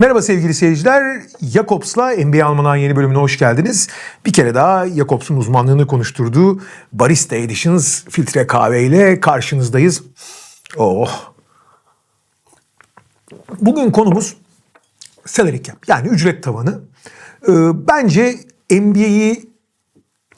Merhaba sevgili seyirciler. Jakobs'la NBA Almanağın yeni bölümüne hoş geldiniz. Bir kere daha Jakobs'un uzmanlığını konuşturduğu Barista Editions filtre kahve ile karşınızdayız. Oh. Bugün konumuz salary cap yani ücret tavanı. Ee, bence NBA'yi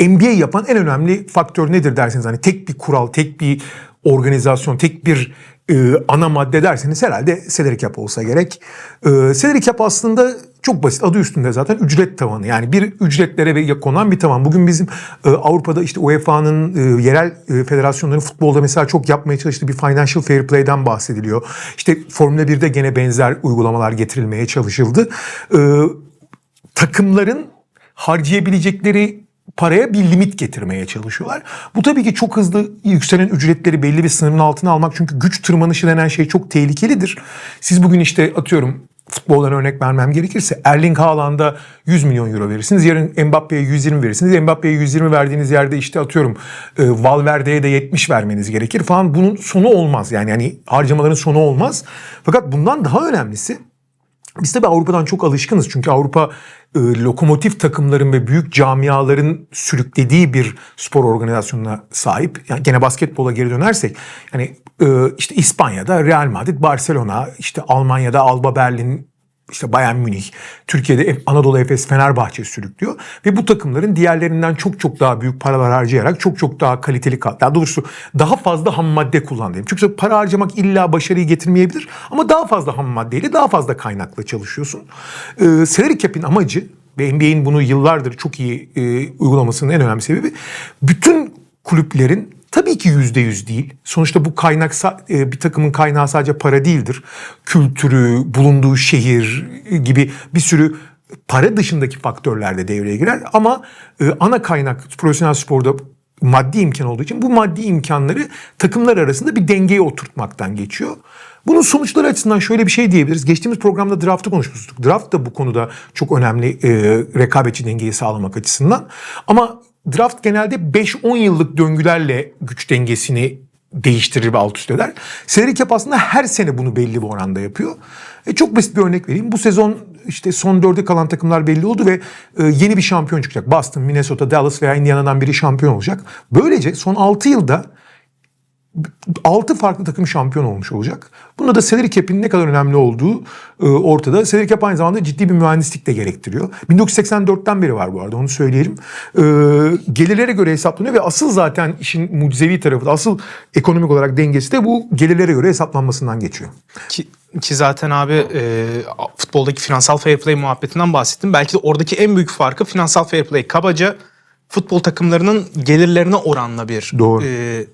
NBA yapan en önemli faktör nedir derseniz hani tek bir kural, tek bir organizasyon, tek bir e, ana madde derseniz herhalde salary cap olsa gerek. E, salary cap aslında çok basit adı üstünde zaten ücret tavanı yani bir ücretlere ve konan bir tavan. Bugün bizim e, Avrupa'da işte UEFA'nın e, yerel e, federasyonların futbolda mesela çok yapmaya çalıştığı bir financial fair play'den bahsediliyor. İşte Formula 1'de gene benzer uygulamalar getirilmeye çalışıldı. E, takımların harcayabilecekleri paraya bir limit getirmeye çalışıyorlar. Bu tabii ki çok hızlı yükselen ücretleri belli bir sınırın altına almak çünkü güç tırmanışı denen şey çok tehlikelidir. Siz bugün işte atıyorum futboldan örnek vermem gerekirse Erling Haaland'a 100 milyon euro verirsiniz. Yarın Mbappe'ye 120 verirsiniz. Mbappe'ye 120 verdiğiniz yerde işte atıyorum e, Valverde'ye de 70 vermeniz gerekir falan. Bunun sonu olmaz. Yani hani harcamaların sonu olmaz. Fakat bundan daha önemlisi biz tabii Avrupa'dan çok alışkınız çünkü Avrupa e, lokomotif takımların ve büyük camiaların sürüklediği bir spor organizasyonuna sahip. Yani gene basketbola geri dönersek yani e, işte İspanya'da Real Madrid, Barcelona, işte Almanya'da Alba Berlin, işte Bayern Münih, Türkiye'de Anadolu Efes, Fenerbahçe sürüklüyor. Ve bu takımların diğerlerinden çok çok daha büyük paralar harcayarak çok çok daha kaliteli, daha doğrusu daha fazla ham madde kullandığım. Çünkü para harcamak illa başarıyı getirmeyebilir ama daha fazla ham maddeyle daha fazla kaynakla çalışıyorsun. Ee, salary cap'in amacı ve NBA'in bunu yıllardır çok iyi e, uygulamasının en önemli sebebi bütün kulüplerin Tabii ki yüzde yüz değil. Sonuçta bu kaynak e, bir takımın kaynağı sadece para değildir. Kültürü, bulunduğu şehir gibi bir sürü para dışındaki faktörler de devreye girer. Ama e, ana kaynak profesyonel sporda maddi imkan olduğu için bu maddi imkanları takımlar arasında bir dengeye oturtmaktan geçiyor. Bunun sonuçları açısından şöyle bir şey diyebiliriz. Geçtiğimiz programda draft'ı konuşmuştuk. Draft da bu konuda çok önemli e, rekabetçi dengeyi sağlamak açısından. Ama draft genelde 5-10 yıllık döngülerle güç dengesini değiştirir ve alt üst eder. Salary cap aslında her sene bunu belli bir oranda yapıyor. E çok basit bir örnek vereyim. Bu sezon işte son dörde kalan takımlar belli oldu ve e, yeni bir şampiyon çıkacak. Boston, Minnesota, Dallas veya Indiana'dan biri şampiyon olacak. Böylece son 6 yılda 6 farklı takım şampiyon olmuş olacak. Bunda da salary cap'in ne kadar önemli olduğu e, ortada. Salary cap aynı zamanda ciddi bir mühendislik de gerektiriyor. 1984'ten beri var bu arada onu söyleyelim. E, gelirlere göre hesaplanıyor ve asıl zaten işin mucizevi tarafı da asıl ekonomik olarak dengesi de bu gelirlere göre hesaplanmasından geçiyor. Ki, ki zaten abi e, futboldaki finansal fair play muhabbetinden bahsettim. Belki de oradaki en büyük farkı finansal fair play. Kabaca futbol takımlarının gelirlerine oranla bir Doğru. E,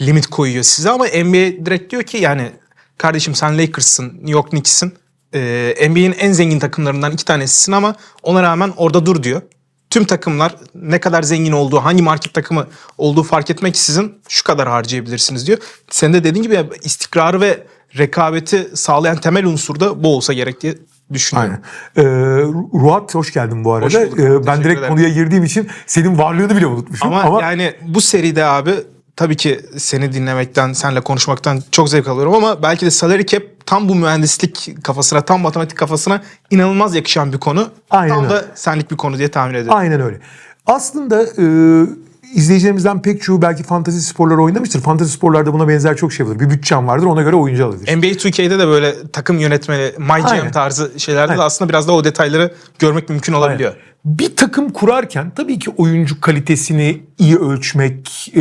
limit koyuyor size ama NBA direkt diyor ki yani kardeşim sen Lakers'sın, New York Knicks'in. Ee, NBA'in en zengin takımlarından iki tanesisin ama ona rağmen orada dur diyor. Tüm takımlar ne kadar zengin olduğu, hangi market takımı olduğu fark etmeksizin şu kadar harcayabilirsiniz diyor. Sen de dediğin gibi istikrarı ve rekabeti sağlayan temel unsur da bu olsa gerek diye düşünüyorum. Aynen. Ee, Ruat hoş geldin bu arada. Ee, ben direkt ederim. konuya girdiğim için senin varlığını bile unutmuşum. Ama, Ama, yani bu seride abi tabii ki seni dinlemekten, seninle konuşmaktan çok zevk alıyorum ama belki de salary cap tam bu mühendislik kafasına, tam matematik kafasına inanılmaz yakışan bir konu. Aynen tam öyle. da senlik bir konu diye tahmin ediyorum. Aynen öyle. Aslında e, izleyicilerimizden pek çoğu belki fantasy sporları oynamıştır. Fantasy sporlarda buna benzer çok şey vardır. Bir bütçem vardır ona göre oyuncu alabilir. NBA 2K'de de böyle takım yönetmeni, My GM Aynen. tarzı şeylerde Aynen. de aslında biraz da o detayları görmek mümkün olabiliyor. Bir takım kurarken tabii ki oyuncu kalitesini iyi ölçmek, e,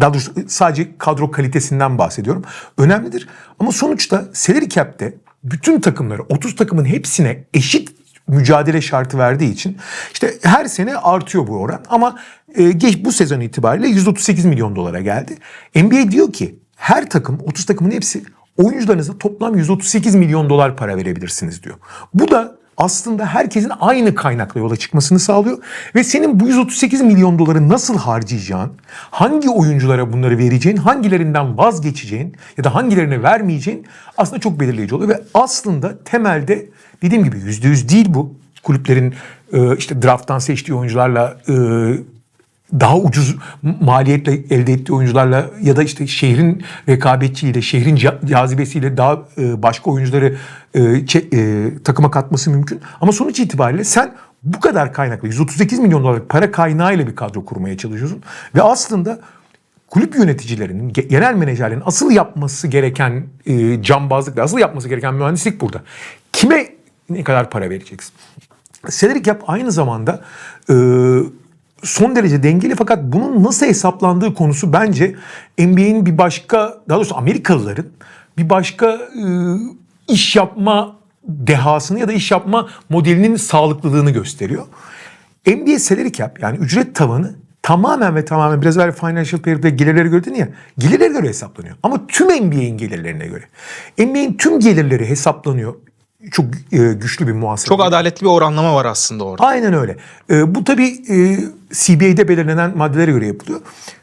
daha doğrusu sadece kadro kalitesinden bahsediyorum. Önemlidir. Ama sonuçta salary cap'te bütün takımları, 30 takımın hepsine eşit mücadele şartı verdiği için işte her sene artıyor bu oran. Ama e, geç bu sezon itibariyle 138 milyon dolara geldi. NBA diyor ki her takım, 30 takımın hepsi oyuncularınıza toplam 138 milyon dolar para verebilirsiniz diyor. Bu da aslında herkesin aynı kaynakla yola çıkmasını sağlıyor. Ve senin bu 138 milyon doları nasıl harcayacağın, hangi oyunculara bunları vereceğin, hangilerinden vazgeçeceğin ya da hangilerine vermeyeceğin aslında çok belirleyici oluyor. Ve aslında temelde dediğim gibi %100 değil bu. Kulüplerin e, işte drafttan seçtiği oyuncularla e, daha ucuz maliyetle elde ettiği oyuncularla ya da işte şehrin rekabetçiliğiyle, şehrin ca- cazibesiyle daha e, başka oyuncuları e, e, takıma katması mümkün. Ama sonuç itibariyle sen bu kadar kaynaklı 138 milyon dolarlık para kaynağıyla bir kadro kurmaya çalışıyorsun ve aslında kulüp yöneticilerinin, ge- genel menajerlerin asıl yapması gereken e, cambazlık asıl yapması gereken mühendislik burada. Kime ne kadar para vereceksin? Cedric Yap aynı zamanda e, son derece dengeli fakat bunun nasıl hesaplandığı konusu bence NBA'in bir başka, daha doğrusu Amerikalıların bir başka e, iş yapma dehasını ya da iş yapma modelinin sağlıklılığını gösteriyor. NBA salary cap yani ücret tavanı tamamen ve tamamen biraz evvel Financial Fair'de gelirlere göre dedin ya gelirlere göre hesaplanıyor. Ama tüm NBA'in gelirlerine göre. NBA'in tüm gelirleri hesaplanıyor. Çok e, güçlü bir muhasebe. Çok adaletli bir oranlama var aslında orada. Aynen öyle. Ee, bu tabii e, CBA'de belirlenen maddelere göre yapılıyor.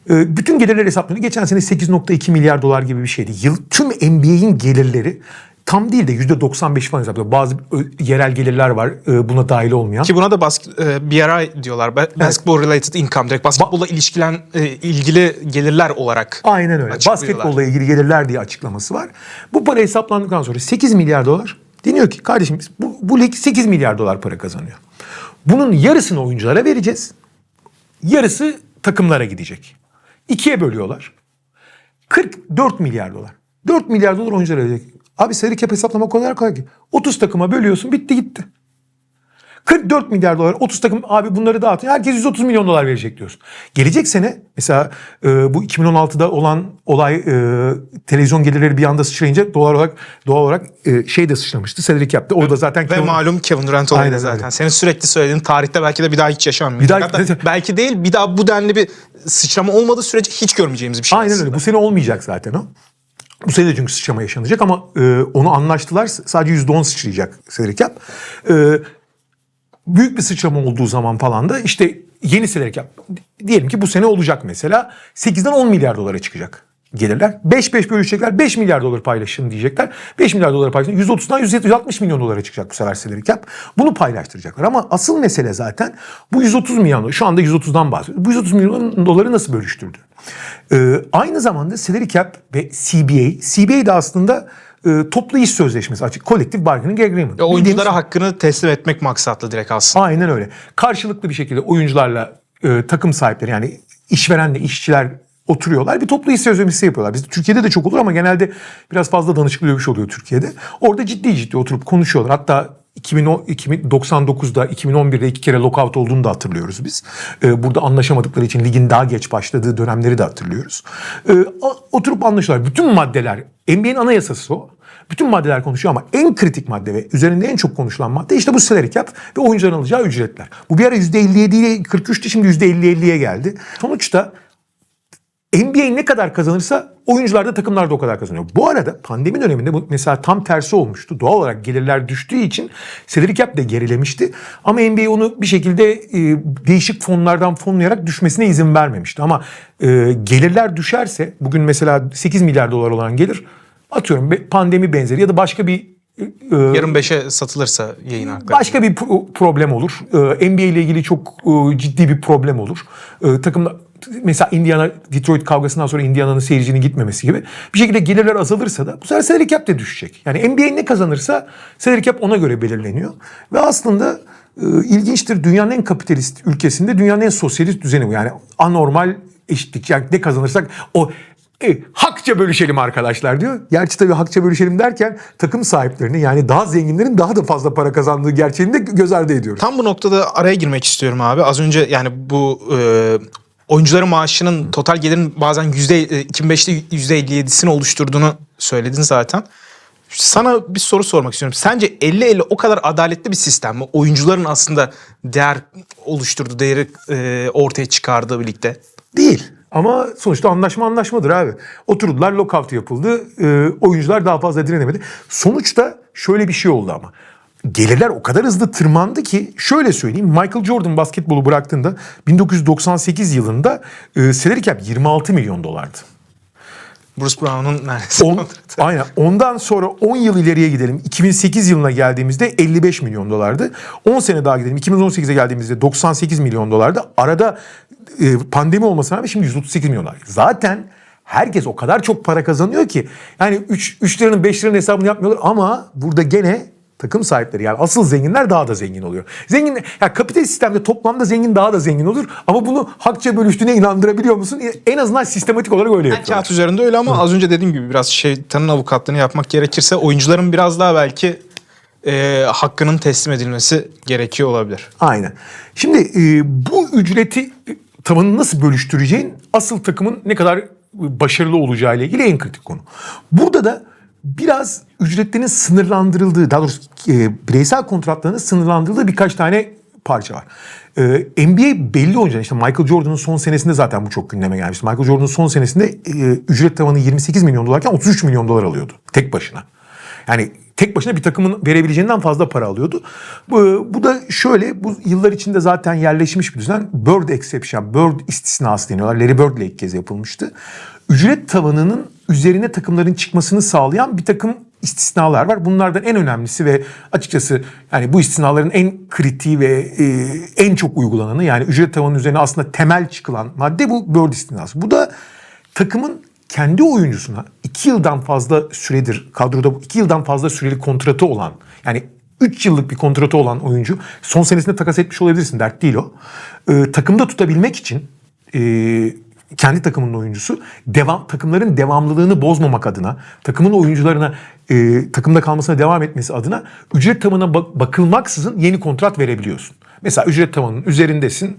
Ee, bütün gelirler hesaplanıyor. Geçen sene 8.2 milyar dolar gibi bir şeydi. Yıl tüm NBA'in gelirleri tam değil de %95 falan hesaplanıyor. Bazı yerel gelirler var e, buna dahil olmayan. Ki buna da basket, e, BRI diyorlar. Ba- Basketball related income. Direkt basketbolla ilişkilen e, ilgili gelirler olarak. Aynen öyle. Basketbolla ilgili gelirler diye açıklaması var. Bu para hesaplandıktan sonra 8 milyar dolar deniyor ki kardeşim biz bu, bu lig 8 milyar dolar para kazanıyor. Bunun yarısını oyunculara vereceğiz. Yarısı takımlara gidecek. İkiye bölüyorlar. 44 milyar dolar. 4 milyar dolar oyunculara verecek. Abi seri cap hesaplamak o kadar kolay ki. 30 takıma bölüyorsun bitti gitti. 44 milyar dolar 30 takım abi bunları dağıtın. Herkes 130 milyon dolar verecek diyorsun. Gelecek sene mesela e, bu 2016'da olan olay e, televizyon gelirleri bir anda sıçrayınca doğal olarak doğal olarak e, şey de sıçramıştı. Cedric yaptı. Orada zaten Ve Kevin- malum Kevin Durant olaydı Aynen zaten. öyle. Senin sürekli söylediğin tarihte belki de bir daha hiç yaşanmayacak. Bir daha- Hatta belki değil bir daha bu denli bir sıçrama olmadığı sürece hiç görmeyeceğimiz bir şey Aynen aslında. öyle. Bu sene olmayacak zaten o. Bu sene de çünkü sıçrama yaşanacak ama e, onu anlaştılar. Sadece %10 sıçrayacak Cedric Yap. E, büyük bir sıçrama olduğu zaman falan da işte yeni Cedric Yap. Diyelim ki bu sene olacak mesela. 8'den 10 milyar dolara çıkacak gelirler. 5-5 bölüşecekler. 5 milyar dolar paylaşın diyecekler. 5 milyar dolar paylaşın. 130'dan 160 milyon dolara çıkacak bu sefer Cedric Yap. Bunu paylaştıracaklar. Ama asıl mesele zaten bu 130 milyon. Şu anda 130'dan bahsediyoruz. Bu 130 milyon doları nasıl bölüştürdü? Ee, aynı zamanda Cedric Cap ve CBA. CBA de aslında e, toplu iş sözleşmesi açık. Collective Bargaining Agreement. Oyunculara Bildiğimiz- hakkını teslim etmek maksatlı direkt aslında. Aynen öyle. Karşılıklı bir şekilde oyuncularla e, takım sahipleri yani işverenle işçiler oturuyorlar. Bir toplu iş sözleşmesi yapıyorlar. Bizde Türkiye'de de çok olur ama genelde biraz fazla danışıklı dövüş oluyor Türkiye'de. Orada ciddi ciddi oturup konuşuyorlar. Hatta 2010, 2099'da 2011'de iki kere lockout olduğunu da hatırlıyoruz biz. Ee, burada anlaşamadıkları için ligin daha geç başladığı dönemleri de hatırlıyoruz. Ee, oturup anlaşıyorlar. Bütün maddeler NBA'nin anayasası o. Bütün maddeler konuşuyor ama en kritik madde ve üzerinde en çok konuşulan madde işte bu salary cap ve oyuncuların alacağı ücretler. Bu bir ara %57 ile 43'tü şimdi %50-50'ye geldi. Sonuçta NBA ne kadar kazanırsa oyuncular da takımlar da o kadar kazanıyor. Bu arada pandemi döneminde bu mesela tam tersi olmuştu. Doğal olarak gelirler düştüğü için salary cap de gerilemişti. Ama NBA onu bir şekilde e, değişik fonlardan fonlayarak düşmesine izin vermemişti. Ama e, gelirler düşerse bugün mesela 8 milyar dolar olan gelir atıyorum pandemi benzeri ya da başka bir e, Yarın 5'e satılırsa yayın hakları. Başka bir pro- problem olur. Ee, NBA ile ilgili çok e, ciddi bir problem olur. Takımda mesela Indiana Detroit kavgasından sonra Indiana'nın seyircinin gitmemesi gibi bir şekilde gelirler azalırsa da bu sefer salary cap de düşecek. Yani NBA ne kazanırsa salary cap ona göre belirleniyor. Ve aslında e, ilginçtir dünyanın en kapitalist ülkesinde dünyanın en sosyalist düzeni bu. Yani anormal eşitlik. Yani ne kazanırsak o e, hakça bölüşelim arkadaşlar diyor. Gerçi tabii hakça bölüşelim derken takım sahiplerini yani daha zenginlerin daha da fazla para kazandığı gerçeğini de göz ardı ediyoruz. Tam bu noktada araya girmek istiyorum abi. Az önce yani bu e, oyuncuların maaşının total gelirin bazen yüzde e, 2005'te yüzde 57'sini oluşturduğunu söyledin zaten. Sana bir soru sormak istiyorum. Sence 50-50 o kadar adaletli bir sistem mi? Oyuncuların aslında değer oluşturduğu, değeri e, ortaya çıkardığı birlikte. Değil. Ama sonuçta anlaşma anlaşmadır abi. Oturdular lockout yapıldı. e, oyuncular daha fazla direnemedi. Sonuçta şöyle bir şey oldu ama. Gelirler o kadar hızlı tırmandı ki şöyle söyleyeyim. Michael Jordan basketbolu bıraktığında 1998 yılında e, salary cap 26 milyon dolardı. Bruce Brown'un neredeyse On, aynen. Ondan sonra 10 yıl ileriye gidelim. 2008 yılına geldiğimizde 55 milyon dolardı. 10 sene daha gidelim. 2018'e geldiğimizde 98 milyon dolardı. Arada e, pandemi olmasına rağmen şimdi 138 milyon dolar. Zaten herkes o kadar çok para kazanıyor ki. Yani 3, 3 liranın 5 liranın hesabını yapmıyorlar ama burada gene takım sahipleri yani asıl zenginler daha da zengin oluyor. Zengin ya kapitalist sistemde toplamda zengin daha da zengin olur ama bunu hakça bölüştüğüne inandırabiliyor musun? En azından sistematik olarak öyle yapıyorlar. Kağıt üzerinde öyle ama az önce dediğim gibi biraz şeytanın avukatlığını yapmak gerekirse oyuncuların biraz daha belki e, hakkının teslim edilmesi gerekiyor olabilir. Aynen. Şimdi e, bu ücreti tavanı nasıl bölüştüreceğin asıl takımın ne kadar başarılı olacağı ile ilgili en kritik konu. Burada da biraz ücretlerin sınırlandırıldığı, daha doğrusu e, bireysel kontratlarının sınırlandırıldığı birkaç tane parça var. Ee, NBA belli oyuncular işte Michael Jordan'ın son senesinde zaten bu çok gündeme gelmişti. Michael Jordan'ın son senesinde e, ücret tavanı 28 milyon dolarken 33 milyon dolar alıyordu tek başına. Yani tek başına bir takımın verebileceğinden fazla para alıyordu. Bu, bu da şöyle bu yıllar içinde zaten yerleşmiş bir düzen. Bird exception, Bird istisnası deniyorlar. Larry Bird ile ilk kez yapılmıştı. Ücret tavanının üzerine takımların çıkmasını sağlayan bir takım istisnalar var. Bunlardan en önemlisi ve açıkçası yani bu istisnaların en kritiği ve e, en çok uygulananı yani ücret tavanının üzerine aslında temel çıkılan madde bu Bird istisnası. Bu da takımın kendi oyuncusuna iki yıldan fazla süredir kadroda iki yıldan fazla süreli kontratı olan yani 3 yıllık bir kontratı olan oyuncu son senesinde takas etmiş olabilirsin dert değil o. Ee, takımda tutabilmek için e, kendi takımının oyuncusu devam takımların devamlılığını bozmamak adına takımın oyuncularına e, takımda kalmasına devam etmesi adına ücret tavanına bak- bakılmaksızın yeni kontrat verebiliyorsun. Mesela ücret tavanının üzerindesin.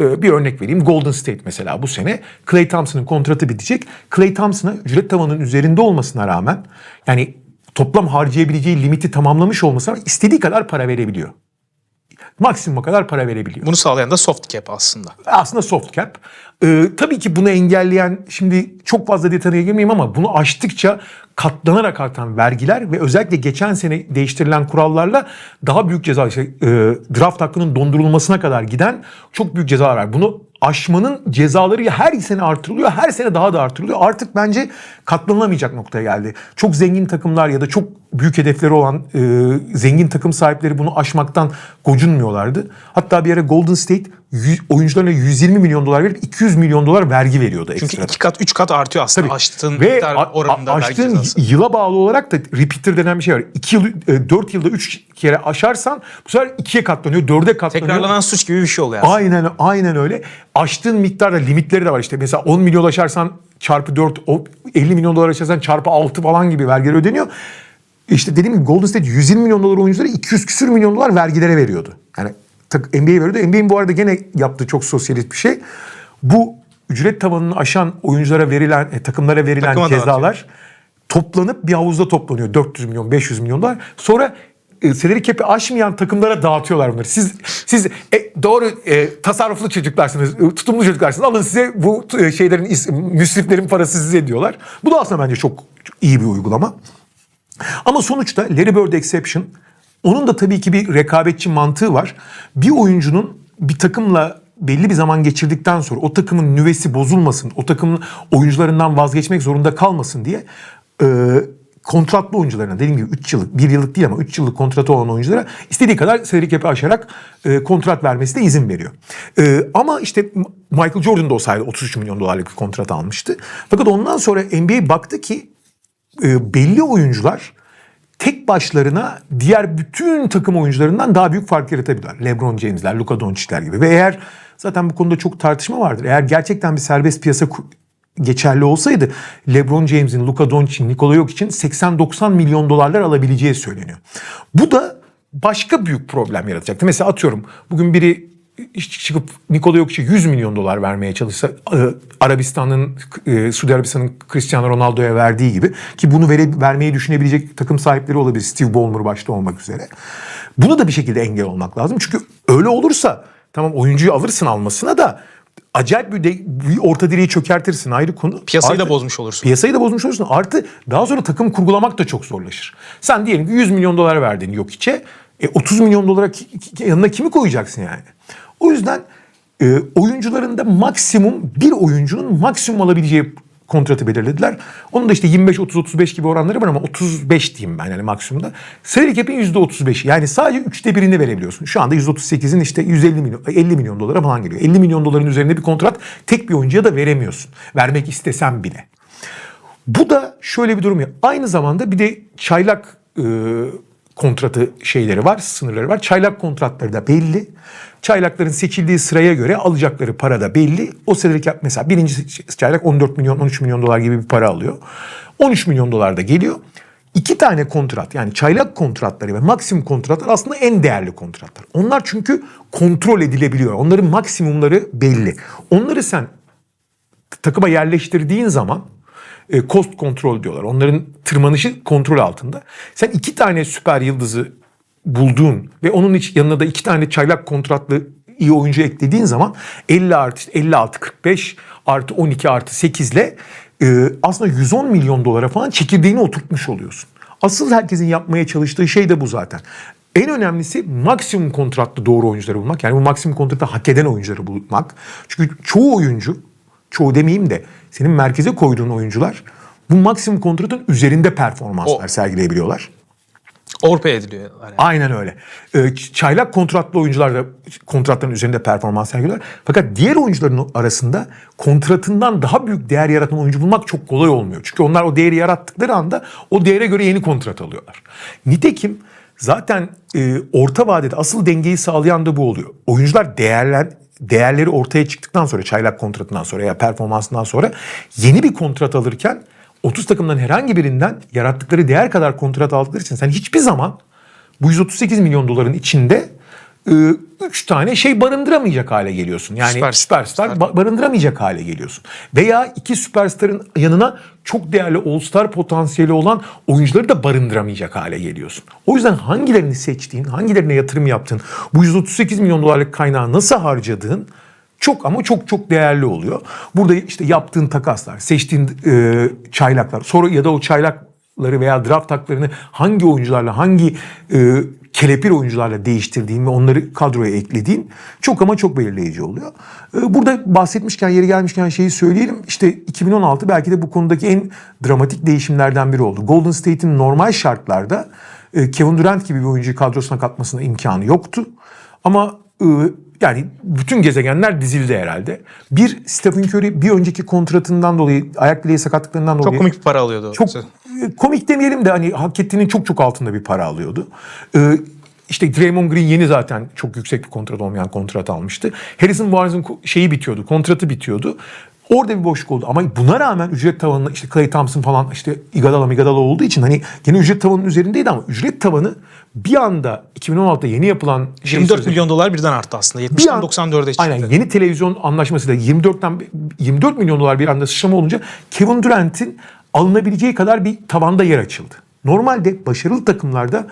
Ee, bir örnek vereyim. Golden State mesela bu sene Clay Thompson'ın kontratı bitecek. Clay Thompson'a ücret tavanının üzerinde olmasına rağmen yani toplam harcayabileceği limiti tamamlamış olmasına rağmen istediği kadar para verebiliyor. Maksimuma kadar para verebiliyor. Bunu sağlayan da soft cap aslında. Aslında soft cap. Ee, tabii ki bunu engelleyen şimdi çok fazla detaya girmeyeyim ama bunu aştıkça katlanarak artan vergiler ve özellikle geçen sene değiştirilen kurallarla daha büyük ceza işte, e, draft hakkının dondurulmasına kadar giden çok büyük cezalar var. Bunu aşmanın cezaları her sene artırılıyor. Her sene daha da artırılıyor. Artık bence katlanılamayacak noktaya geldi. Çok zengin takımlar ya da çok büyük hedefleri olan e, zengin takım sahipleri bunu aşmaktan gocunmuyorlardı. Hatta bir ara Golden State oyuncularına 120 milyon dolar verip 200 milyon dolar vergi veriyordu Çünkü ekstra. iki kat, üç kat artıyor aslında Tabii. açtığın Ve oranında a- vergi yıla bağlı olarak da repeater denen bir şey var. 2 yıl, 4 yılda 3 kere aşarsan bu sefer 2'ye katlanıyor, 4'e katlanıyor. Tekrarlanan suç gibi bir şey oluyor aslında. Aynen aynen öyle. Aştığın miktarda limitleri de var işte. Mesela 10 milyon aşarsan çarpı 4, o 50 milyon dolar aşarsan çarpı 6 falan gibi vergiler ödeniyor. İşte dediğim gibi Golden State 120 milyon dolar oyuncuları 200 küsür milyon dolar vergilere veriyordu. Yani tak- NBA veriyordu. NBA'in bu arada gene yaptığı çok sosyalist bir şey. Bu ücret tavanını aşan oyunculara verilen, e, takımlara verilen Takıma cezalar toplanıp bir havuzda toplanıyor. 400 milyon, 500 milyon dolar. Sonra e, salary cap'i aşmayan takımlara dağıtıyorlar bunları. Siz siz e, doğru e, tasarruflu çocuklarsınız, e, tutumlu çocuklarsınız. Alın size bu e, şeylerin is- müsriflerin parası size diyorlar. Bu da aslında bence çok, iyi bir uygulama. Ama sonuçta Larry Bird exception onun da tabii ki bir rekabetçi mantığı var. Bir oyuncunun bir takımla belli bir zaman geçirdikten sonra o takımın nüvesi bozulmasın, o takımın oyuncularından vazgeçmek zorunda kalmasın diye e, kontratlı oyuncularına dediğim gibi 3 yıllık, 1 yıllık değil ama 3 yıllık kontratı olan oyunculara istediği kadar salary cap'i aşarak e, kontrat vermesine izin veriyor. E, ama işte Michael Jordan da o sayede 33 milyon dolarlık bir kontrat almıştı. Fakat ondan sonra NBA baktı ki e, belli oyuncular tek başlarına diğer bütün takım oyuncularından daha büyük fark yaratabilirler. LeBron James'ler, Luka Doncic'ler gibi. Ve eğer zaten bu konuda çok tartışma vardır. Eğer gerçekten bir serbest piyasa geçerli olsaydı LeBron James'in, Luka Doncic'in, Nikola Jokic'in 80-90 milyon dolarlar alabileceği söyleniyor. Bu da başka büyük problem yaratacaktı. Mesela atıyorum bugün biri çıkıp Nikola Jokic'e 100 milyon dolar vermeye çalışsa e, Arabistan'ın e, Suudi Arabistan'ın Cristiano Ronaldo'ya verdiği gibi ki bunu vere, vermeyi düşünebilecek takım sahipleri olabilir Steve Ballmer başta olmak üzere. Buna da bir şekilde engel olmak lazım. Çünkü öyle olursa tamam oyuncuyu alırsın almasına da acayip bir, de, bir orta direği çökertirsin ayrı konu. Piyasayı da Artı- bozmuş olursun. Piyasayı da bozmuş olursun. Artı daha sonra takım kurgulamak da çok zorlaşır. Sen diyelim ki 100 milyon dolar verdin yok içe. E, 30 milyon dolara ki- ki- yanına kimi koyacaksın yani? O yüzden e, oyuncuların da maksimum bir oyuncunun maksimum alabileceği kontratı belirlediler. Onun da işte 25-30-35 gibi oranları var ama 35 diyeyim ben yani maksimumda. Salary cap'in %35'i yani sadece üçte birini verebiliyorsun. Şu anda %38'in işte 150 milyon, 50 milyon dolara falan geliyor. 50 milyon doların üzerinde bir kontrat tek bir oyuncuya da veremiyorsun. Vermek istesen bile. Bu da şöyle bir durum ya. Aynı zamanda bir de çaylak e, kontratı şeyleri var, sınırları var. Çaylak kontratları da belli. Çaylakların seçildiği sıraya göre alacakları para da belli. O senelik mesela birinci çaylak 14 milyon 13 milyon dolar gibi bir para alıyor. 13 milyon dolar da geliyor. İki tane kontrat yani çaylak kontratları ve maksimum kontratlar aslında en değerli kontratlar. Onlar çünkü kontrol edilebiliyor. Onların maksimumları belli. Onları sen takıma yerleştirdiğin zaman e, cost kontrol diyorlar. Onların tırmanışı kontrol altında. Sen iki tane süper yıldızı bulduğun ve onun yanına da iki tane çaylak kontratlı iyi oyuncu eklediğin zaman 50 artı işte 56 45 artı 12 artı 8 ile e, aslında 110 milyon dolara falan çekirdeğini oturtmuş oluyorsun. Asıl herkesin yapmaya çalıştığı şey de bu zaten. En önemlisi maksimum kontratlı doğru oyuncuları bulmak. Yani bu maksimum kontratı hak eden oyuncuları bulmak. Çünkü çoğu oyuncu çoğu demeyeyim de senin merkeze koyduğun oyuncular bu maksimum kontratın üzerinde performanslar O- sergileyebiliyorlar. Orpaya ediliyor. Yani. Aynen öyle. Ee, çaylak kontratlı oyuncular da kontratların üzerinde performans sergiliyorlar. Fakat diğer oyuncuların arasında kontratından daha büyük değer yaratan oyuncu bulmak çok kolay olmuyor. Çünkü onlar o değeri yarattıkları anda o değere göre yeni kontrat alıyorlar. Nitekim zaten e, orta vadede asıl dengeyi sağlayan da bu oluyor. Oyuncular değerler değerleri ortaya çıktıktan sonra çaylak kontratından sonra ya performansından sonra yeni bir kontrat alırken 30 takımdan herhangi birinden yarattıkları değer kadar kontrat aldıkları için sen hiçbir zaman bu 138 milyon doların içinde 3 tane şey barındıramayacak hale geliyorsun. Yani Süperstar. süperstar ba- barındıramayacak hale geliyorsun. Veya iki süperstarın yanına çok değerli all-star potansiyeli olan oyuncuları da barındıramayacak hale geliyorsun. O yüzden hangilerini seçtiğin, hangilerine yatırım yaptığın, bu 138 milyon dolarlık kaynağı nasıl harcadığın çok ama çok çok değerli oluyor. Burada işte yaptığın takaslar, seçtiğin e, çaylaklar, sonra ya da o çaylakları veya draft haklarını hangi oyuncularla, hangi e, kelepir oyuncularla değiştirdiğin ve onları kadroya eklediğin çok ama çok belirleyici oluyor. E, burada bahsetmişken, yeri gelmişken şeyi söyleyelim. İşte 2016 belki de bu konudaki en dramatik değişimlerden biri oldu. Golden State'in normal şartlarda e, Kevin Durant gibi bir oyuncuyu kadrosuna katmasına imkanı yoktu. Ama e, yani bütün gezegenler dizildi herhalde. Bir Stephen Curry bir önceki kontratından dolayı ayak bileği sakatlıklarından dolayı Çok komik bir para alıyordu. çok e, komik demeyelim de hani hak ettiğinin çok çok altında bir para alıyordu. Ee, işte Draymond Green yeni zaten çok yüksek bir kontrat olmayan kontrat almıştı. Harrison Barnes'ın şeyi bitiyordu, kontratı bitiyordu. Orada bir boşluk oldu ama buna rağmen ücret tavanı işte Clay Thompson falan işte Iguodala Migadala olduğu için hani gene ücret tavanının üzerindeydi ama ücret tavanı bir anda 2016'da yeni yapılan şey 24 sözleşme- milyon dolar birden arttı aslında. bir 70'ten an- 94'e çıktı. Aynen yeni televizyon anlaşmasıyla 24'ten 24 milyon dolar bir anda sıçrama olunca Kevin Durant'in alınabileceği kadar bir tavanda yer açıldı. Normalde başarılı takımlarda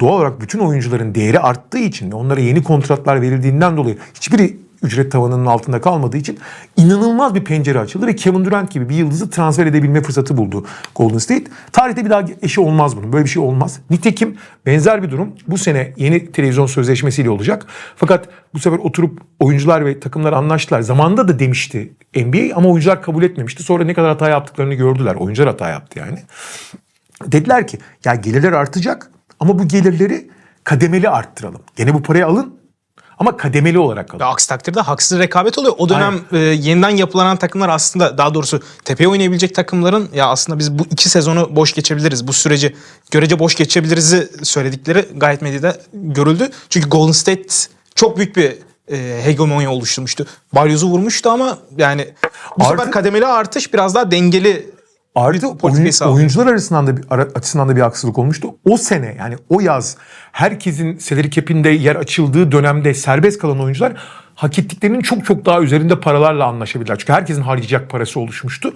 doğal olarak bütün oyuncuların değeri arttığı için onlara yeni kontratlar verildiğinden dolayı hiçbiri ücret tavanının altında kalmadığı için inanılmaz bir pencere açıldı ve Kevin Durant gibi bir yıldızı transfer edebilme fırsatı buldu Golden State. Tarihte bir daha eşi olmaz bunun. Böyle bir şey olmaz. Nitekim benzer bir durum bu sene yeni televizyon sözleşmesiyle olacak. Fakat bu sefer oturup oyuncular ve takımlar anlaştılar. Zamanında da demişti NBA ama oyuncular kabul etmemişti. Sonra ne kadar hata yaptıklarını gördüler. Oyuncular hata yaptı yani. Dediler ki ya gelirler artacak ama bu gelirleri kademeli arttıralım. Gene bu parayı alın ama kademeli olarak. Ve aksi takdirde haksız rekabet oluyor. O dönem e, yeniden yapılanan takımlar aslında daha doğrusu tepeye oynayabilecek takımların ya aslında biz bu iki sezonu boş geçebiliriz. Bu süreci görece boş geçebiliriz'i söyledikleri gayet medyada görüldü. Çünkü Golden State çok büyük bir e, hegemonya oluşturmuştu. Baryoz'u vurmuştu ama yani bu Artı- sefer kademeli artış biraz daha dengeli Politikayı oyun- oyuncular arasından da bir, açısından da bir haksızlık olmuştu. O sene yani o yaz herkesin salary cap'inde yer açıldığı dönemde serbest kalan oyuncular hak ettiklerinin çok çok daha üzerinde paralarla anlaşabilirler. Çünkü herkesin harcayacak parası oluşmuştu.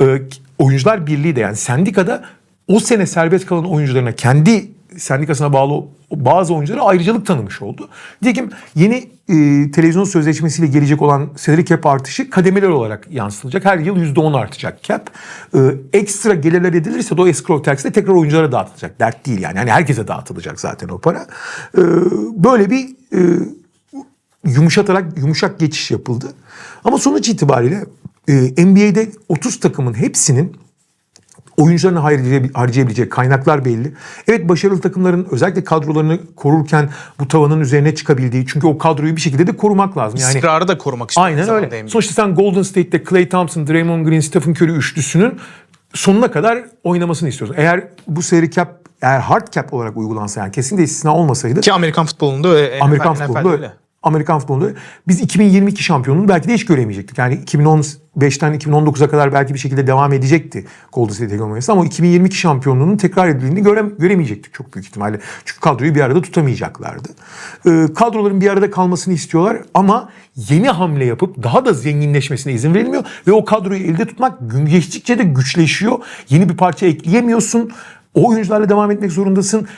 Ee, oyuncular Birliği de yani sendikada o sene serbest kalan oyuncularına kendi sendikasına bağlı bazı oyunculara ayrıcalık tanımış oldu. Nitekim yeni e, televizyon sözleşmesiyle gelecek olan salary cap artışı kademeler olarak yansıtılacak. Her yıl %10 artacak cap. E, ekstra gelirler edilirse de o escrow tax de tekrar oyunculara dağıtılacak. Dert değil yani. Yani herkese dağıtılacak zaten o para. E, böyle bir e, yumuşatarak yumuşak geçiş yapıldı. Ama sonuç itibariyle Ee, NBA'de 30 takımın hepsinin oyuncularını harcayabil- harcayabileceği kaynaklar belli. Evet başarılı takımların özellikle kadrolarını korurken bu tavanın üzerine çıkabildiği çünkü o kadroyu bir şekilde de korumak lazım. Yani İstikrarı da korumak istiyor. Aynen öyle. Sonuçta sen Golden State'te Clay Thompson, Draymond Green, Stephen Curry üçlüsünün sonuna kadar oynamasını istiyorsun. Eğer bu seri cap eğer hard cap olarak uygulansa yani kesinlikle istisna olmasaydı Ki Amerikan futbolunda öyle. Amerikan NFL futbolunda öyle. öyle. Amerikan futbolunda. Biz 2022 şampiyonluğunu belki de hiç göremeyecektik. Yani 2015'ten 2019'a kadar belki bir şekilde devam edecekti Golden State hegemonyası ama 2022 şampiyonluğunun tekrar edildiğini göre, göremeyecektik çok büyük ihtimalle. Çünkü kadroyu bir arada tutamayacaklardı. Ee, kadroların bir arada kalmasını istiyorlar ama yeni hamle yapıp daha da zenginleşmesine izin verilmiyor ve o kadroyu elde tutmak gün geçtikçe de güçleşiyor. Yeni bir parça ekleyemiyorsun. O oyuncularla devam etmek zorundasın.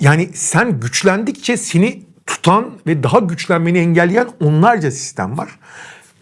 Yani sen güçlendikçe seni tutan ve daha güçlenmeni engelleyen onlarca sistem var.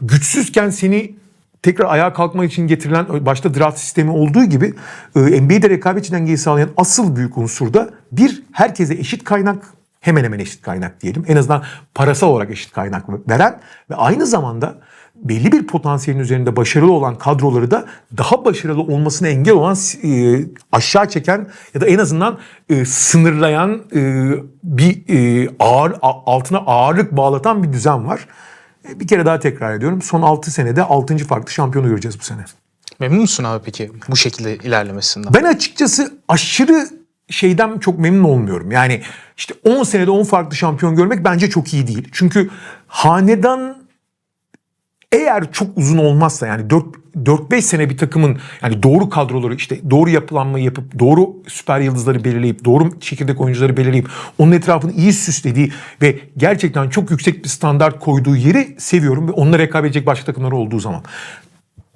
Güçsüzken seni tekrar ayağa kalkmak için getirilen başta draft sistemi olduğu gibi e, NBA'de rekabetçi dengeyi sağlayan asıl büyük unsur da bir herkese eşit kaynak hemen hemen eşit kaynak diyelim. En azından parasal olarak eşit kaynak veren ve aynı zamanda belli bir potansiyelin üzerinde başarılı olan kadroları da daha başarılı olmasına engel olan e, aşağı çeken ya da en azından e, sınırlayan e, bir e, ağır altına ağırlık bağlatan bir düzen var. E, bir kere daha tekrar ediyorum. Son 6 senede 6. farklı şampiyonu göreceğiz bu sene. Memnun musun abi peki bu şekilde ilerlemesinden? Ben açıkçası aşırı şeyden çok memnun olmuyorum. Yani işte 10 senede 10 farklı şampiyon görmek bence çok iyi değil. Çünkü hanedan eğer çok uzun olmazsa yani 4-5 sene bir takımın yani doğru kadroları işte doğru yapılanmayı yapıp doğru süper yıldızları belirleyip doğru çekirdek oyuncuları belirleyip onun etrafını iyi süslediği ve gerçekten çok yüksek bir standart koyduğu yeri seviyorum ve onunla rekabet edecek başka takımlar olduğu zaman.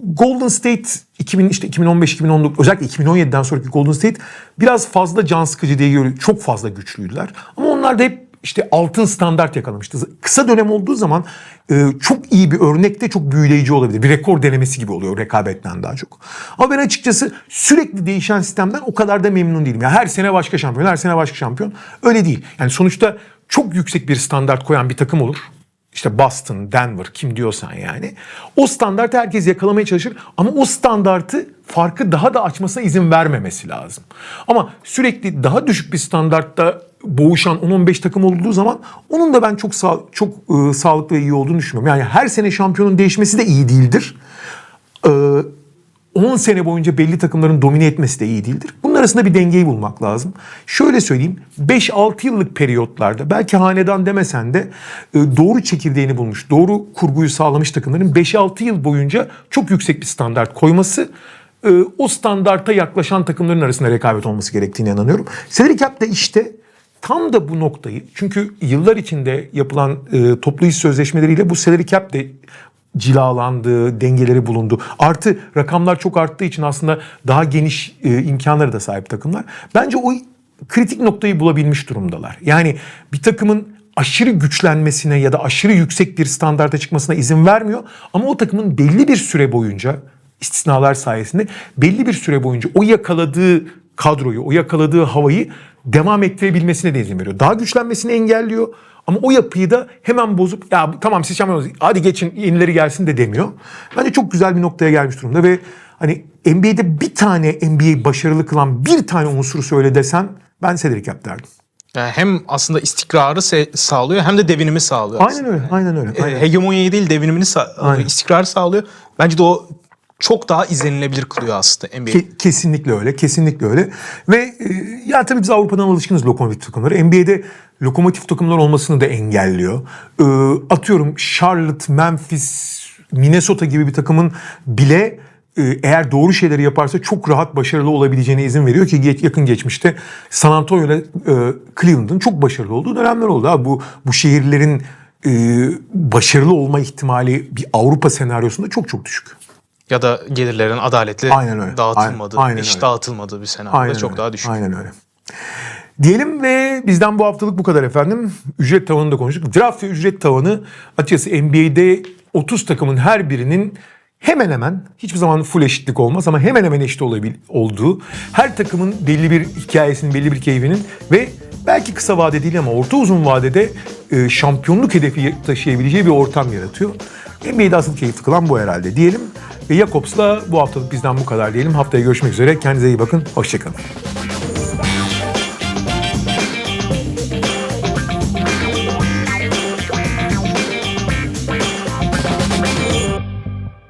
Golden State 2000 işte 2015 2019 özellikle 2017'den sonraki Golden State biraz fazla can sıkıcı diye görüyorum. Çok fazla güçlüydüler. Ama onlar da hep işte altın standart yakalamıştı. Kısa dönem olduğu zaman e, çok iyi bir örnekte çok büyüleyici olabilir. Bir rekor denemesi gibi oluyor rekabetten daha çok. Ama ben açıkçası sürekli değişen sistemden o kadar da memnun değilim. Yani her sene başka şampiyon, her sene başka şampiyon. Öyle değil. Yani sonuçta çok yüksek bir standart koyan bir takım olur. İşte Boston, Denver kim diyorsan yani. O standartı herkes yakalamaya çalışır ama o standartı farkı daha da açmasına izin vermemesi lazım. Ama sürekli daha düşük bir standartta boğuşan 10-15 takım olduğu zaman onun da ben çok sağ, çok e, sağlıklı ve iyi olduğunu düşünmüyorum. Yani her sene şampiyonun değişmesi de iyi değildir. E, 10 sene boyunca belli takımların domine etmesi de iyi değildir. Bunun arasında bir dengeyi bulmak lazım. Şöyle söyleyeyim 5-6 yıllık periyotlarda belki hanedan demesen de e, doğru çekirdeğini bulmuş, doğru kurguyu sağlamış takımların 5-6 yıl boyunca çok yüksek bir standart koyması e, o standarta yaklaşan takımların arasında rekabet olması gerektiğine inanıyorum. Salary cap işte tam da bu noktayı çünkü yıllar içinde yapılan e, toplu iş sözleşmeleriyle bu salary cap de cilalandı, dengeleri bulundu. Artı rakamlar çok arttığı için aslında daha geniş e, imkanlara da sahip takımlar. Bence o kritik noktayı bulabilmiş durumdalar. Yani bir takımın aşırı güçlenmesine ya da aşırı yüksek bir standarta çıkmasına izin vermiyor. Ama o takımın belli bir süre boyunca istisnalar sayesinde belli bir süre boyunca o yakaladığı kadroyu, o yakaladığı havayı devam ettirebilmesine de izin veriyor. Daha güçlenmesini engelliyor. Ama o yapıyı da hemen bozup ya tamam siz şampiyon oldunuz, hadi geçin yenileri gelsin de demiyor. Bence çok güzel bir noktaya gelmiş durumda ve hani NBA'de bir tane NBA'yi başarılı kılan bir tane unsuru söyle desen ben Cedric Cap derdim. Yani hem aslında istikrarı sağlıyor hem de devinimi sağlıyor. Aynen öyle, aynen öyle. E, Aynen. hegemonyayı değil devinimini sa- Aynen. istikrarı sağlıyor. Bence de o çok daha izlenilebilir kılıyor aslında NBA. Ke- kesinlikle öyle, kesinlikle öyle. Ve e, ya tabii biz Avrupa'dan alışkınız lokomotif takımları. NBA'de lokomotif takımlar olmasını da engelliyor. E, atıyorum Charlotte, Memphis, Minnesota gibi bir takımın bile e, eğer doğru şeyleri yaparsa çok rahat başarılı olabileceğine izin veriyor ki yakın geçmişte San Antonio ile e, Cleveland'ın çok başarılı olduğu dönemler oldu. Abi bu bu şehirlerin e, başarılı olma ihtimali bir Avrupa senaryosunda çok çok düşük. Ya da gelirlerin adaletle Aynen öyle. dağıtılmadığı, Aynen- aynen eşit öyle. dağıtılmadığı bir senaryoda çok öyle. daha düşük. Aynen öyle. Diyelim ve bizden bu haftalık bu kadar efendim. Ücret tavanını da konuştuk. Draft ve ücret tavanı açıkçası NBA'de 30 takımın her birinin hemen hemen hiçbir zaman full eşitlik olmaz ama hemen hemen eşit olabil, olduğu her takımın belli bir hikayesinin belli bir keyfinin ve belki kısa vade değil ama orta uzun vadede e, şampiyonluk hedefi taşıyabileceği bir ortam yaratıyor. NBA'de asıl keyifli kılan bu herhalde diyelim. Ve Jakobs'la bu haftalık bizden bu kadar diyelim. Haftaya görüşmek üzere. Kendinize iyi bakın. Hoşçakalın.